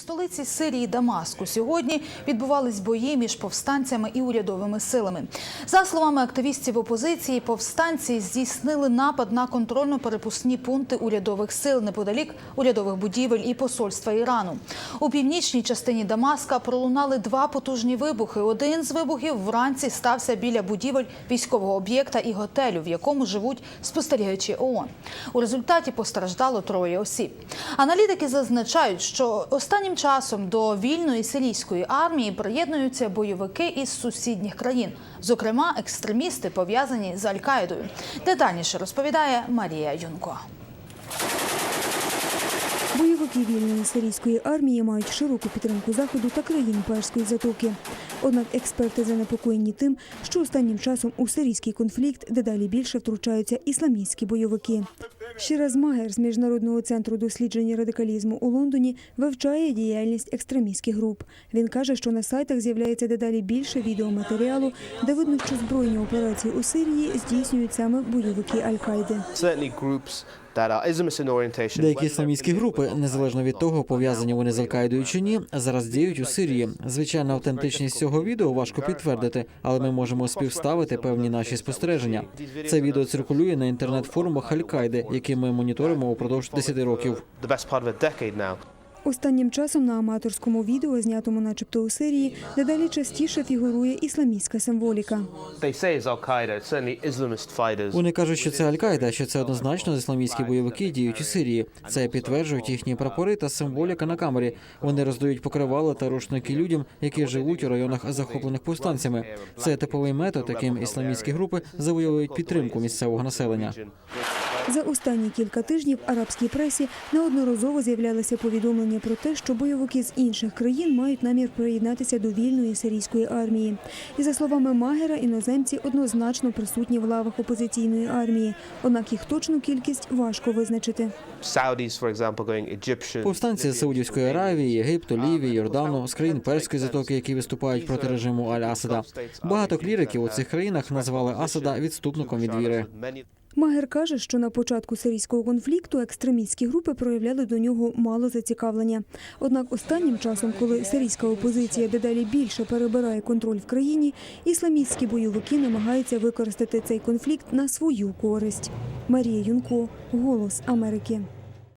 столиці Сирії Дамаску сьогодні відбувались бої між повстанцями і урядовими силами. За словами активістів опозиції, повстанці здійснили напад на контрольно-перепускні пункти урядових сил неподалік урядових будівель і посольства Ірану. У північній частині Дамаска пролунали два потужні вибухи. Один з вибухів вранці стався біля будівель військового об'єкта і готелю, в якому живуть спостерігачі ООН. У результаті постраждало троє осіб. Аналітики зазначають, що останнім часом до вільної сирійської армії приєднуються бойовики із сусідніх країн, зокрема екстремісти пов'язані з Аль-Каїдою. Детальніше розповідає Марія Юнко. Бойовики вільної сирійської армії мають широку підтримку заходу та країн Перської затоки. Однак експерти занепокоєні тим, що останнім часом у сирійський конфлікт дедалі більше втручаються ісламістські бойовики. Шіраз Магер з міжнародного центру дослідження радикалізму у Лондоні вивчає діяльність екстремістських груп. Він каже, що на сайтах з'являється дедалі більше відеоматеріалу, де видно, що збройні операції у Сирії здійснюють саме бойовики Аль-Каїди. Деякі ісламістські групи, незалежно від того, пов'язані вони з Аль-Каїдою чи ні, зараз діють у Сирії. Звичайно, автентичність цього відео важко підтвердити, але ми можемо співставити певні наші спостереження. Це відео циркулює на інтернет-форумах Аль-Каїди, які ми моніторимо упродовж 10 років. Останнім часом на аматорському відео, знятому начебто у Сирії, дедалі частіше фігурує ісламістська символіка. Вони кажуть, що це Аль-Каїда, що це однозначно ісламістські бойовики діють у Сирії. Це підтверджують їхні прапори та символіка на камері. Вони роздають покривала та рушники людям, які живуть у районах захоплених повстанцями. Це типовий метод, яким ісламістські групи завоюють підтримку місцевого населення. За останні кілька тижнів в арабській пресі неодноразово з'являлися повідомлення про те, що бойовики з інших країн мають намір приєднатися до вільної сирійської армії. І за словами Магера, іноземці однозначно присутні в лавах опозиційної армії. Однак їх точну кількість важко визначити. Повстанці з Саудівської Аравії, Єгипту, Лівії, Йордану, з країн Перської затоки, які виступають проти режиму Аль-Асада. Багато кліриків у цих країнах назвали Асада відступником від віри. Магер каже, що на початку сирійського конфлікту екстремістські групи проявляли до нього мало зацікавлення. Однак останнім часом, коли сирійська опозиція дедалі більше перебирає контроль в країні, ісламістські бойовики намагаються використати цей конфлікт на свою користь. Марія Юнко, Голос Америки.